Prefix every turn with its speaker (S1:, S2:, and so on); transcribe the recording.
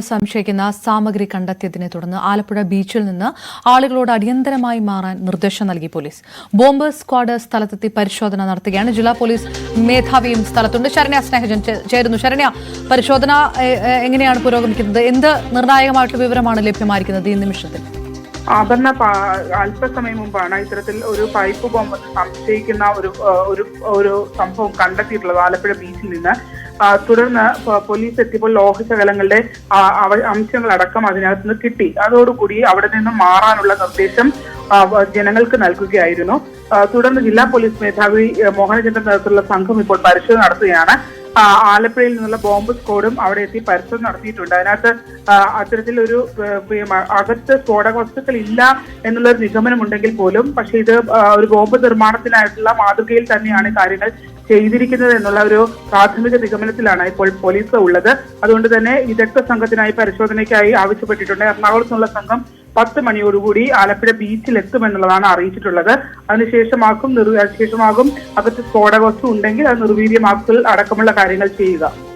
S1: സംശയിക്കുന്ന സാമഗ്രി കണ്ടെത്തിയതിനെ തുടർന്ന് ആലപ്പുഴ ബീച്ചിൽ നിന്ന് ആളുകളോട് അടിയന്തരമായി മാറാൻ നിർദ്ദേശം നൽകി പോലീസ്. ബോംബ് സ്ക്വാഡ് സ്ഥലത്തെത്തി പരിശോധന നടത്തുകയാണ് ജില്ലാ പോലീസ് മേധാവിയും സ്ഥലത്തുണ്ട്. ശരണ്യ സ്നേഹജൻ ചേരുന്നു. ശരണ്യ പരിശോധന എങ്ങനെയാണ് പുരോഗമിക്കുന്നത്? എന്ത് നിർണായകമായിട്ടുള്ള വിവരമാണ് ലഭ്യമായിരിക്കുന്നത് ഈ നിമിഷത്തിൽ?
S2: അപർണ അല്പസമയം മുമ്പാണ് ഇത്തരത്തിൽ ഒരു പൈപ്പ് ബോംബ് സംശയിക്കുന്ന ഒരു ഒരു സംഭവം കണ്ടെത്തിയിട്ടുള്ളത് ആലപ്പുഴ ബീച്ചിൽ നിന്ന്. തുടർന്ന് പോലീസ് എത്തിയപ്പോൾ ലോഹശകലങ്ങളുടെ ശകലങ്ങളുടെ അവ- അംശങ്ങളടക്കം അതിനകത്ത് നിന്ന് കിട്ടി. അതോടുകൂടി അവിടെ നിന്ന് മാറാനുള്ള നിർദ്ദേശം ജനങ്ങൾക്ക് നൽകുകയായിരുന്നു. തുടർന്ന് ജില്ലാ പോലീസ് മേധാവി മോഹനചന്ദ്രൻ നേതൃത്വത്തിലുള്ള സംഘം ഇപ്പോൾ പരിശോധന നടത്തുകയാണ്. ആലപ്പുഴയിൽ നിന്നുള്ള ബോംബ് സ്ക്വാഡും അവിടെ എത്തി പരിശോധന നടത്തിയിട്ടുണ്ട്. അതിനകത്ത് അത്തരത്തിലൊരു അകത്ത് സ്ഫോടക വസ്തുക്കൾ ഇല്ല എന്നുള്ള ഒരു നിഗമനമുണ്ടെങ്കിൽ പോലും പക്ഷെ ഇത് ഒരു ബോംബ് നിർമ്മാണത്തിനായിട്ടുള്ള മാതൃകയിൽ തന്നെയാണ് കാര്യങ്ങൾ ചെയ്തിരിക്കുന്നത് എന്നുള്ള ഒരു പ്രാഥമിക നിഗമനത്തിലാണ് ഇപ്പോൾ പോലീസ് ഉള്ളത്. അതുകൊണ്ട് തന്നെ വിദഗ്ധ സംഘത്തിനായി പരിശോധനയ്ക്കായി ആവശ്യപ്പെട്ടിട്ടുണ്ട്. എറണാകുളത്ത് നിന്നുള്ള സംഘം പത്ത് മണിയോടുകൂടി ആലപ്പുഴ ബീച്ചിൽ എത്തുമെന്നുള്ളതാണ് അറിയിച്ചിട്ടുള്ളത്. അതിനുശേഷമാക്കും നിർ- ശേഷമാകും അകത്ത് സ്ഫോടക വസ്തു ഉണ്ടെങ്കിൽ അത് നിർവീര്യമാക്കൽ അടക്കമുള്ള കാര്യങ്ങൾ ചെയ്യുക.